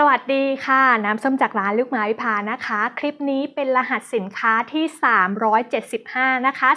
สวัสดีค่ะ น้ำส้มจากร้านลูกไม้วิภานะคะ คลิปนี้เป็นรหัสสินค้าที่ 375 นะคะ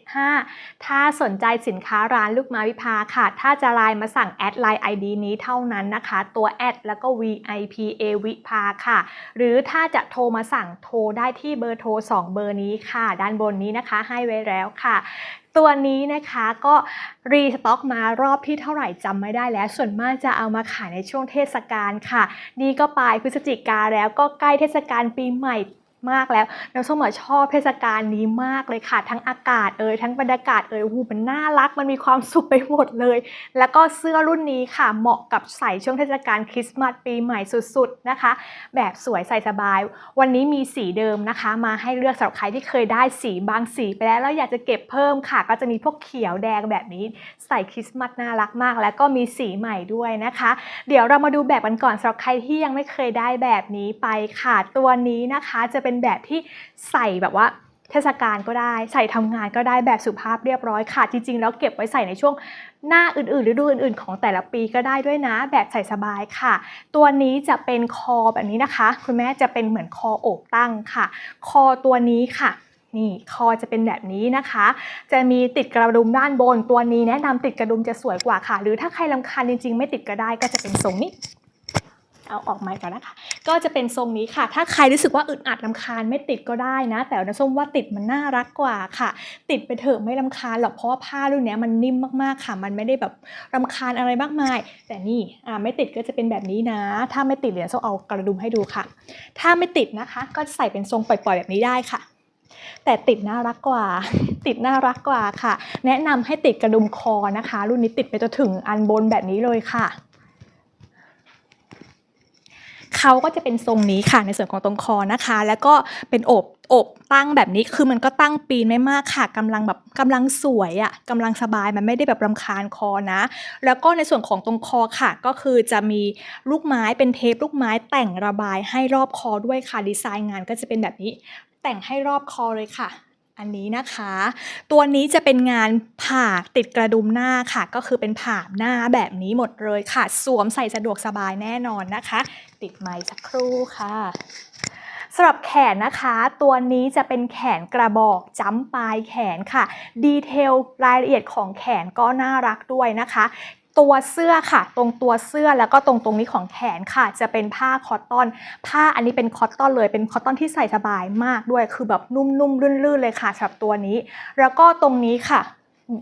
375 ถ้าสนใจสินค้าร้านลูกไม้วิภาค่ะ ถ้าจะไลน์มาสั่งแอดไลน์ ID นี้เท่านั้นนะคะ ตัวแอดแล้วก็ VIPA วิภาค่ะ หรือถ้าจะโทรมาสั่งโทรได้ที่เบอร์โทร 2 เบอร์นี้ค่ะ ด้านบนนี้นะคะให้ไว้แล้วค่ะ ตัวนี้นะคะก็รีสต็อกมารอบที่เท่าไหร่จำไม่ได้แล้ว ส่วนมากจะเอามาขายในช่วงเทศกาลค่ะ นี่ก็ปลายพฤศจิกาแล้วก็ใกล้เทศกาลปีใหม่ มากแล้วน้องส้มชอบเทศกาลนี้มากเลยค่ะ ทั้งอากาศเอ่ยทั้งบรรยากาศเอ่ยหูมันน่ารักมันมีความสุขไปหมดเลย แล้วก็เสื้อรุ่นนี้ค่ะ เหมาะกับใส่ช่วงเทศกาลคริสต์มาสปีใหม่สุดๆนะคะ แบบสวยใส่สบาย วันนี้มีสีเดิมนะคะ มาให้เลือกสำหรับใครที่เคยได้สีบางสีไปแล้วแล้วอยากจะเก็บเพิ่มค่ะ ก็จะมีพวกเขียวแดงแบบนี้ ใส่คริสต์มาสน่ารักมาก แล้วก็มีสีใหม่ด้วยนะคะ เดี๋ยวเรามาดูแบบกันก่อนสำหรับใครที่ยังไม่เคยได้แบบนี้ไปค่ะ ตัวนี้นะคะจะเป็นแบบที่ใส่แบบว่าเทศกาลก็ได้ใส่ทำงานก็ได้แบบสุภาพเรียบร้อยค่ะ จริง ๆ แล้วเก็บไว้ใส่ในช่วงหน้าอื่นๆฤดูอื่น ๆ ของแต่ละปีก็ได้ด้วยนะ แบบใส่สบายค่ะ ตัวนี้จะเป็นคอแบบนี้นะคะ คุณแม่จะเป็นเหมือนคอโอกตั้งค่ะ คอตัวนี้ค่ะนี่คอจะเป็นแบบนี้นะคะ จะมีติดกระดุมด้านบน ตัวนี้แนะนำติดกระดุมจะสวยกว่าค่ะ หรือถ้าใครลำคาญจริง ๆ ไม่ติดก็ได้ก็จะเป็นทรงนี้ เอาออกมาก่อนนะคะ ก็จะเป็นทรงนี้ค่ะ ถ้าใครรู้สึกว่าอึดอัดลำคาญไม่ติดก็ได้นะ แต่นะส้มว่าติดมันน่ารักกว่าค่ะ ติดไปเถอะไม่ลำคาญหรอกเพราะว่าผ้ารุ่นนี้มันนิ่มมากๆค่ะ มันไม่ได้แบบรำคาญอะไรมากมาย แต่นี่อ่าไม่ติดก็จะเป็นแบบนี้นะ ถ้าไม่ติดเดี๋ยวส้มเอากระดุมให้ดูค่ะ ถ้าไม่ติดนะคะ ก็ใส่เป็นทรงปล่อยๆแบบนี้ได้ค่ะแต่ติดน่ารักกว่า ติดน่ารักกว่าค่ะ แนะนำให้ติดกระดุมคอนะคะ รุ่นนี้ติดไปจนถึงอันบนแบบนี้เลยค่ะ เขาก็จะเป็นทรงนี้ค่ะในส่วนของตรงคอนะคะ แล้วก็เป็นโอบโอบตั้งแบบนี้คือมันก็ตั้งปีนไม่มากค่ะกำลังแบบกำลังสวยอะ่ะกำลังสบายมันไม่ได้แบบรำคาญคอนะ แล้วก็ในส่วนของตรงคอค่ะ ก็คือจะมีลูกไม้เป็นเทปลูกไม้แต่งระบายให้รอบคอด้วยค่ะดีไซน์งานก็จะเป็นแบบนี้ แต่งให้รอบคอเลยค่ะ อันนี้นะคะ ตัวนี้จะเป็นงานผ่าติดกระดุมหน้าค่ะ ก็คือเป็นผ่าหน้าแบบนี้หมดเลยค่ะ สวมใส่สะดวกสบายแน่นอนนะคะ ติดไม้สักครู่ค่ะสำหรับแขนนะคะ ตัวนี้จะเป็นแขนกระบอกจ้ำปลายแขนค่ะ ดีเทลรายละเอียดของแขนก็น่ารักด้วยนะคะ ตัวเสื้อค่ะ ตรงตัวเสื้อแล้วก็ตรงตรงนี้ของแขนค่ะ จะเป็นผ้าคอตตอน ผ้าอันนี้เป็นคอตตอนเลยเป็นคอตตอนที่ใส่สบายมากด้วย คือแบบนุ่มๆ ลื่นๆเลยค่ะสำหรับตัวนี้ แล้วก็ตรงนี้ค่ะ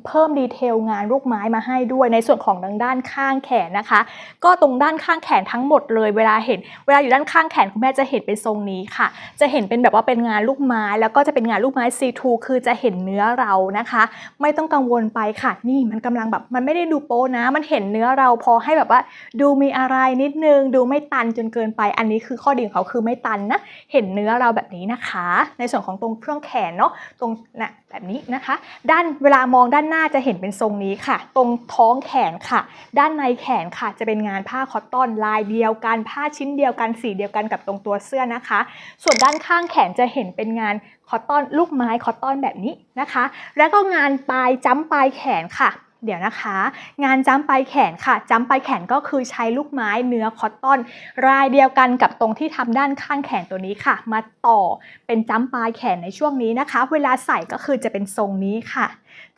เพิ่มดีเทลงานลูกไม้มาให้ด้วยในส่วนของทางด้านข้างแขนนะคะ ก็ตรงด้านข้างแขนทั้งหมดเลย เวลาเห็น เวลาอยู่ด้านข้างแขนคุณแม่จะเห็นเป็นทรงนี้ค่ะ จะเห็นเป็นแบบว่าเป็นงานลูกไม้ แล้วก็จะเป็นงานลูกไม้ C2 คือจะเห็นเนื้อเรานะคะ ไม่ต้องกังวลไปค่ะนี่มันกำลังแบบมันไม่ได้ดูโป๊นะ มันเห็นเนื้อเราพอให้แบบว่า ดูมีอะไรนิดนึง ดูไม่ตันจนเกินไป อันนี้คือข้อดีของเขาคือไม่ตันนะเห็นเนื้อเราแบบนี้นะคะ ในส่วนของตรงเครื่องแขนเนาะตรงนะ แบบนี้นะคะ ด้านเวลามองด้านหน้าจะเห็นเป็นทรงนี้ค่ะ ตรงท้องแขนค่ะ ด้านในแขนค่ะ จะเป็นงานผ้าคอตตอนลายเดียวกัน ผ้าชิ้นเดียวกัน สีเดียวกันกับตรงตัวเสื้อนะคะ ส่วนด้านข้างแขนจะเห็นเป็นงานคอตตอนลูกไม้คอตตอนแบบนี้นะคะ แล้วก็งานปลายจ้ำปลายแขนค่ะ เดี๋ยวนะคะ งานจ้ำปลายแขนค่ะจ้ำปลายแขนก็คือใช้ลูกไม้เนื้อคอตตอน รายเดียวกันกับตรงที่ทำด้านข้างแขนตัวนี้ค่ะ มาต่อเป็นจ้ำปลายแขนในช่วงนี้นะคะ เวลาใส่ก็คือจะเป็นทรงนี้ค่ะ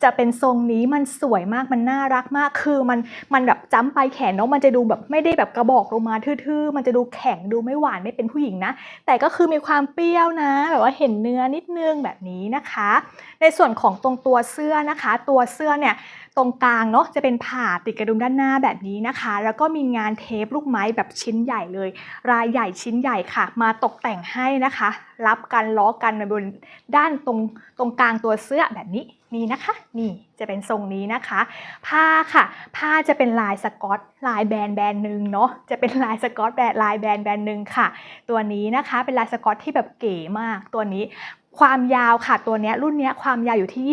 จะเป็นทรงนี้มันสวยมากมันน่ารักมาก คือมันมันแบบจ้ำปลายแขนเนาะมันจะดูแบบไม่ได้แบบกระบอกลงมาทื่อๆ มันจะดูแข็งดูไม่หวานไม่เป็นผู้หญิงนะ แต่ก็คือมีความเปรี้ยวนะ แบบว่าเห็นเนื้อนิดนึงแบบนี้นะคะ ในส่วนของตรงตัวเสื้อนะคะ ตัวเสื้อเนี่ย ตรงกลางเนาะจะเป็นผ่าติดกระดุมด้านหน้าแบบนี้นะคะ แล้วก็มีงานเทปลูกไม้แบบชิ้นใหญ่เลย รายใหญ่ชิ้นใหญ่ค่ะ มาตกแต่งให้นะคะ รับกันล้อกันบนด้านตรงตรงกลางตัวเสื้อแบบนี้นี่นะคะ นี่จะเป็นทรงนี้นะคะ ผ้าค่ะ ผ้าจะเป็นลายสกอตลายแบรนด์แบรนด์หนึ่งเนาะจะเป็นลายสกอตแบรนด์ลายแบรนด์แบรนด์หนึ่งค่ะ ตัวนี้นะคะเป็นลายสกอตที่แบบเก๋มากตัวนี้ ความยาวค่ะตัวนี้รุ่นนี้ความยาวอยู่ที่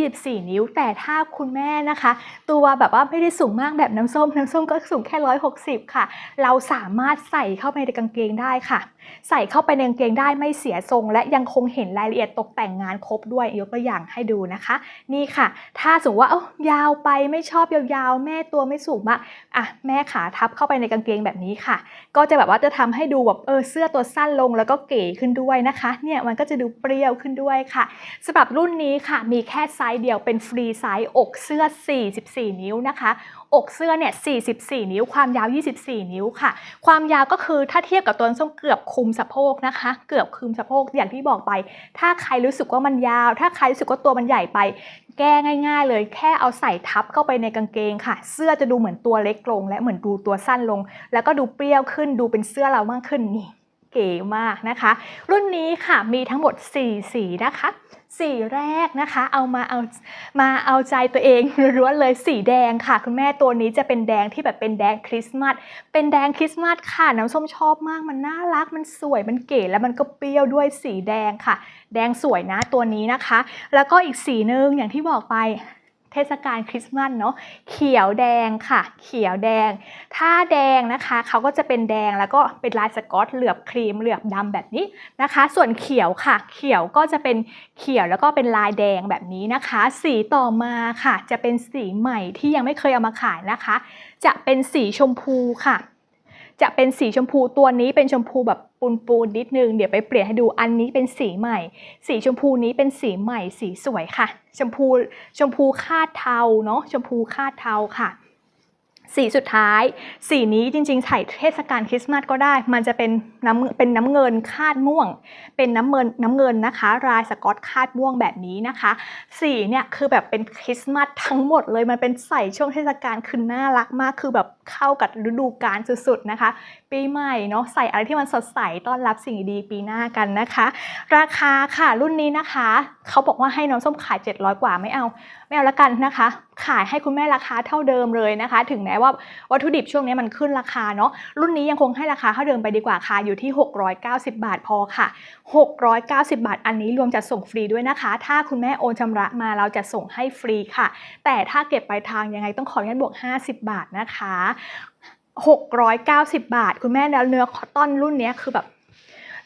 24 นิ้ว แต่ถ้าคุณแม่นะคะ ตัวแบบว่าไม่ได้สูงมากแบบน้ำส้ม น้ำส้มก็สูงแค่ 160 ค่ะ เราสามารถใส่เข้าไปในกางเกงได้ค่ะ ใส่เข้าไปในกางเกงได้ไม่เสียทรง และยังคงเห็นรายละเอียดตกแต่งงานครบด้วยยกตัวอย่างให้ดูนะคะ นี่ค่ะ ถ้าสมมติว่าเอ้ายาวไปไม่ชอบยาวๆ แม่ตัวไม่สูงมากอะแม่ขาทับเข้าไปในกางเกงแบบนี้ค่ะ ก็จะแบบว่าจะทำให้ดูแบบเออเสื้อตัวสั้นลงแล้วก็เก๋ขึ้นด้วยนะคะเนี่ยมันก็จะดูเปรี้ยวขึ้นด้วยด้วยค่ะสำหรับรุ่นนี้ค่ะมีแค่ไซส์เดียวเป็นฟรีไซส์อกเสื้อ 44 นิ้วนะคะ อกเสื้อเนี่ย 44 นิ้ว ความยาว 24 นิ้วค่ะ ความยาวก็คือถ้าเทียบกับตัวส้มเกือบคุมสะโพกนะคะ เกือบคุมสะโพกอย่างที่บอกไป ถ้าใครรู้สึกว่ามันยาว ถ้าใครรู้สึกว่าตัวมันใหญ่ไป แก้ง่าย ๆ เลยแค่เอาใส่ทับเข้าไปในกางเกงค่ะ เสื้อจะดูเหมือนตัวเล็กลง และเหมือนดูตัวสั้นลง แล้วก็ดูเปรี้ยวขึ้นดูเป็นเสื้อเรามากขึ้นนี่ เก๋มากนะคะ รุ่นนี้ค่ะมีทั้งหมด 4 สีนะคะสีแรกนะคะเอามาเอามาเอาใจตัวเองล้วนๆเลยสีแดงค่ะ คุณแม่ตัวนี้จะเป็นแดงที่แบบเป็นแดงคริสต์มาสเป็นแดงคริสต์มาสค่ะ น้ำส้มชอบมากมันน่ารักมันสวยมันเก๋แล้วมันก็เปรี้ยวด้วยสีแดงค่ะ แดงสวยนะตัวนี้นะคะ แล้วก็อีกสีหนึ่งอย่างที่บอกไป เทศกาลคริสต์มาสเนาะเขียวแดงค่ะ เขียวแดง ถ้าแดงนะคะเขาก็จะเป็นแดงแล้วก็เป็นลายสกอตเหลือบครีมเหลือบดำแบบนี้นะคะ ส่วนเขียวค่ะ เขียวก็จะเป็นเขียวแล้วก็เป็นลายแดงแบบนี้นะคะ สีต่อมาค่ะ จะเป็นสีใหม่ที่ยังไม่เคยเอามาขายนะคะ จะเป็นสีชมพูค่ะ จะเป็นสีชมพูตัวนี้เป็นชมพูแบบปูนปูนๆนิดนึง เดี๋ยวไปเปลี่ยนให้ดูอันนี้เป็นสีใหม่ สีชมพูนี้เป็นสีใหม่สีสวยค่ะ ชมพูชมพูคาดเทาเนาะชมพูคาดเทาค่ะ สีสุดท้าย สีนี้จริงๆใส่เทศกาลคริสต์มาสก็ได้ มันจะเป็นน้ำเป็นน้ำเงินคาดม่วง เป็นน้ำเงินน้ำเงินนะคะลายสกอตคาดม่วงแบบนี้นะคะ สีเนี่ยคือแบบเป็นคริสต์มาสทั้งหมดเลยมันเป็นใส่ช่วงเทศกาลคือน่ารักมาก คือแบบเข้ากับฤดูกาลสุดๆนะคะ ปีใหม่เนาะใส่อะไรที่มันสดใสต้อนรับสิ่งดีปีหน้ากันนะคะ ราคาค่ะรุ่นนี้นะคะ เขาบอกว่าให้น้องส้มขาย 700 กว่าไม่เอา ไม่เอาละกันนะคะ ขายให้คุณแม่ราคาเท่าเดิมเลยนะคะ ถึงแม้ว่าวัตถุดิบช่วงนี้มันขึ้นราคาเนาะรุ่นนี้ยังคงให้ราคาเท่าเดิมไปดีกว่าค่ะอยู่ที่ 690 บาทพอค่ะ 690 บาท อันนี้รวมจัดส่งฟรีด้วยนะคะ ถ้าคุณแม่โอนชำระมาเราจะส่งให้ฟรีค่ะ แต่ถ้าเก็บปลายทางยังไงต้องขออนุญาตบวก 50 บาทนะคะ 690 บาท คุณแม่แล้วเนื้อคอตตอนรุ่นนี้คือแบบ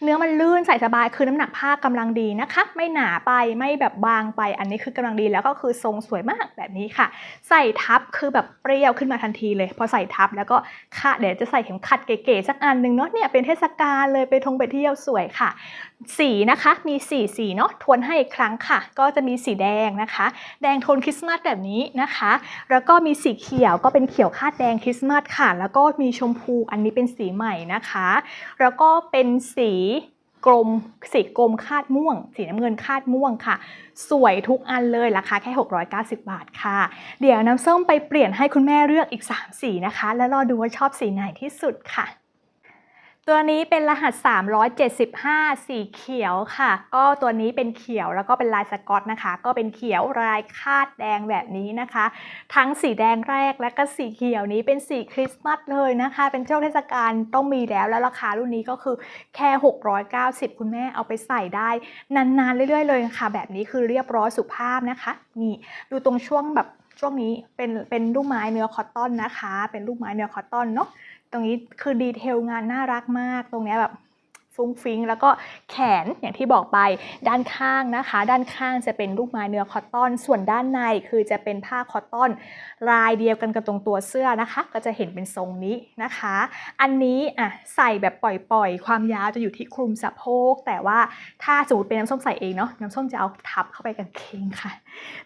เนื้อมันลื่นใส่สบายคือน้ำหนักผ้ากำลังดีนะคะ ไม่หนาไปไม่แบบบางไป อันนี้คือกำลังดีแล้วก็คือทรงสวยมากแบบนี้ค่ะ ใส่ทับคือแบบเปรี้ยวขึ้นมาทันทีเลย พอใส่ทับแล้วก็ค่ะเดี๋ยวจะใส่เข็มขัดเก๋ๆสักอันหนึ่งเนาะเนี่ยเป็นเทศกาลเลยไปทงไปเที่ยวสวยค่ะสีนะคะมีสีสีเนาะทวนให้อีกครั้งค่ะ ก็จะมีสีแดงนะคะ แดงโทนคริสต์มาสแบบนี้นะคะ แล้วก็มีสีเขียวก็เป็นเขียวคาดแดงคริสต์มาสค่ะ แล้วก็มีชมพูอันนี้เป็นสีใหม่นะคะ แล้วก็เป็นสีกลมสีกลมคาดม่วง สีน้ำเงินคาดม่วงค่ะ สวยทุกอันเลยราคาแค่ 690 บาทค่ะ เดี๋ยวน้ำส้มไปเปลี่ยนให้คุณแม่เลือกอีก 3 สีนะคะ แล้วรอดูว่าชอบสีไหนที่สุดค่ะ ตัวนี้เป็นรหัส 375 สีเขียวค่ะ ก็ตัวนี้เป็นเขียวแล้วก็เป็นลายสกอตนะคะ ก็เป็นเขียวลายคาดแดงแบบนี้นะคะ ทั้งสีแดงแรกและก็สีเขียวนี้เป็นสีคริสต์มาสเลยนะคะ เป็นช่วงเทศกาลต้องมีแล้วแล้วราคารุ่นนี้ก็คือแค่ 690 คุณแม่เอาไปใส่ได้นานๆเรื่อยๆเลยค่ะ แบบนี้คือเรียบร้อยสุภาพนะคะนี่ดูตรงช่วงแบบ ช่วงนี้เป็นเป็นลูกไม้เนื้อคอตตอนนะคะ เป็นลูกไม้เนื้อคอตตอนเนาะตรงนี้คือดีเทลงานน่ารักมาก ตรงเนี้ยแบบ ฟุ้งฟิ้งแล้วก็แขนอย่างที่บอกไปด้านข้างนะคะ ด้านข้างจะเป็นลูกไม้เนื้อคอตตอน ส่วนด้านในคือจะเป็นผ้าคอตตอนลายเดียวกันกับตรงตัวเสื้อนะคะ ก็จะเห็นเป็นทรงนี้นะคะ อันนี้อะใส่แบบปล่อยๆ ความยาวจะอยู่ที่คลุมสะโพก แต่ว่าถ้าสมมติเป็นน้ำส้มใส่เองเนาะน้ำส้มจะเอาทับเข้าไปกางเกงค่ะ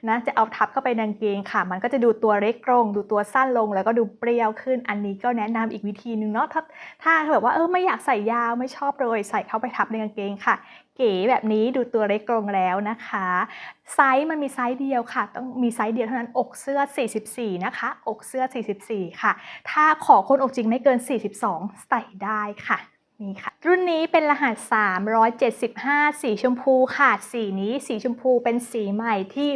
นะจะเอาทับเข้าไปกางเกงค่ะ มันก็จะดูตัวเล็กลง ดูตัวสั้นลงแล้วก็ดูเปรี้ยวขึ้น อันนี้ก็แนะนำอีกวิธีหนึ่งเนาะถ้าถ้าแบบว่าเออไม่อยากใส่ยาวไม่ชอบเลยใส่เข้าไปทับในกางเกงค่ะ เก๋แบบนี้ดูตัวเล็กลงแล้วนะคะ ไซส์มันมีไซส์เดียวค่ะ ต้องมีไซส์เดียวเท่านั้นอกเสื้อ 44 นะคะ อกเสื้อ 44 ค่ะ ถ้าขอคนอกจริงไม่เกิน 42 ใส่ได้ค่ะนี่ค่ะรุ่นนี้เป็นรหัส 375 สีชมพูค่ะ สีนี้สีชมพูเป็นสีใหม่ที่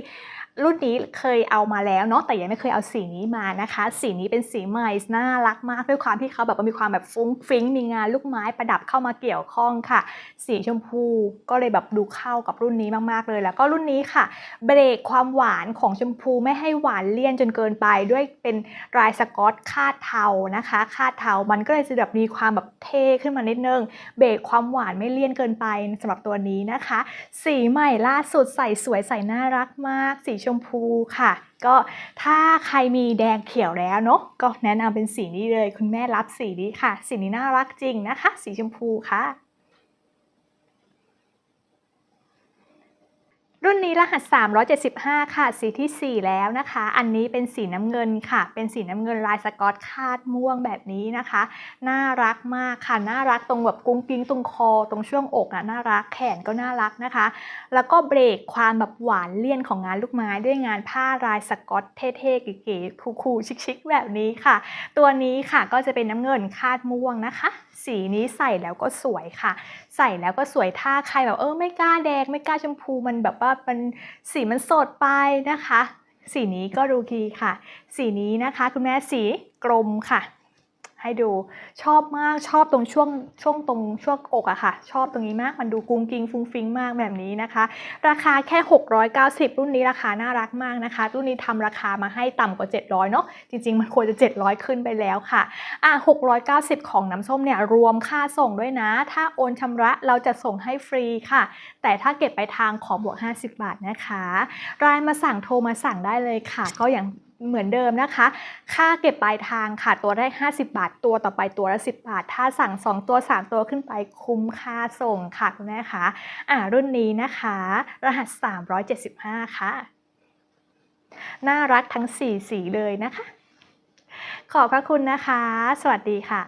รุ่นนี้เคยเอามาแล้วเนาะแต่ยังไม่เคยเอาสีนี้มานะคะ สีนี้เป็นสีใหม่น่ารักมากด้วยความที่เขาแบบว่ามีความแบบฟุ้งฟิ้งมีงานลูกไม้ประดับเข้ามาเกี่ยวข้องค่ะ สีชมพูก็เลยแบบดูเข้ากับรุ่นนี้มากๆเลย แล้วก็รุ่นนี้ค่ะ เบรกความหวานของชมพูไม่ให้หวานเลี่ยนจนเกินไป ด้วยเป็นลายสกอตคาดเทานะคะคาดเทามันก็เลยจะแบบมีความแบบเท่ขึ้นมานิดนึงเบรกความหวานไม่เลี่ยนเกินไปสำหรับตัวนี้นะคะ สีใหม่ล่าสุดใส่สวยใส่น่ารักมากสีชมพูค่ะ ก็ถ้าใครมีแดงเขียวแล้วเนาะก็แนะนำเป็นสีนี้เลย คุณแม่รับสีนี้ค่ะ สีนี้น่ารักจริงนะคะ สีชมพูค่ะ รุ่นนี้รหัส 375 ค่ะ สีทีสี่ 4 แล้วนะคะ อันนี้เป็นสีน้ำเงินค่ะ เป็นสีน้ำเงินลายสกอตคาดม่วงแบบนี้นะคะ น่ารักมากค่ะ น่ารักตรงแบบกุ้งกิ้งตรงคอ ตรงช่วงอกอะ น่ารัก แขนก็น่ารักนะคะ แล้วก็เบรกความแบบหวานเลี่ยนของงานลูกไม้ ด้วยงานผ้าลายสกอตเท่ๆเก๋ๆคูลๆชิคๆแบบนี้ค่ะ ตัวนี้ค่ะก็จะเป็นน้ำเงินคาดม่วงนะคะ สีนี้ใส่แล้วก็สวยค่ะ ใส่แล้วก็สวยถ้าใครแบบเออไม่กล้าแดงไม่กล้าชมพูมันแบบว่ามันสีมันสดไปนะคะ สีนี้ก็ดูดีค่ะ สีนี้นะคะ คุณแม่สีกลมค่ะ ให้ดูชอบมากชอบตรงช่วงช่วงตรงช่วงอกอะค่ะ ชอบตรงนี้มากมันดูกุ้งกิ้งฟุ้งฟิ้งมากแบบนี้นะคะ ราคาแค่ 690 รุ่นนี้ราคาน่ารักมากนะคะ รุ่นนี้ทำราคามาให้ต่ำกว่า 700เนาะจริง ๆ มันควรจะ 700 ขึ้นไปแล้วค่ะอะ690 ของน้ำส้มเนี่ยรวมค่าส่งด้วยนะ ถ้าโอนชำระเราจะส่งให้ฟรีค่ะ แต่ถ้าเก็บไปทางขอบวก 50 บาทนะคะ รายมาสั่งโทรมาสั่งได้เลยค่ะ ก็อย่าง เหมือนเดิมนะคะ ค่าเก็บปลายทางค่ะ ตัวแรก 50 บาท ตัวต่อไปตัวละ 10 บาท ถ้าสั่ง 2 ตัว 3 ตัวขึ้นไปคุ้มค่าส่งค่ะคุณแม่คะอ่ารุ่นนี้นะคะ รหัส 375 ค่ะ น่ารักทั้ง 4 สีเลยนะคะ ขอบพระคุณนะคะ สวัสดีค่ะ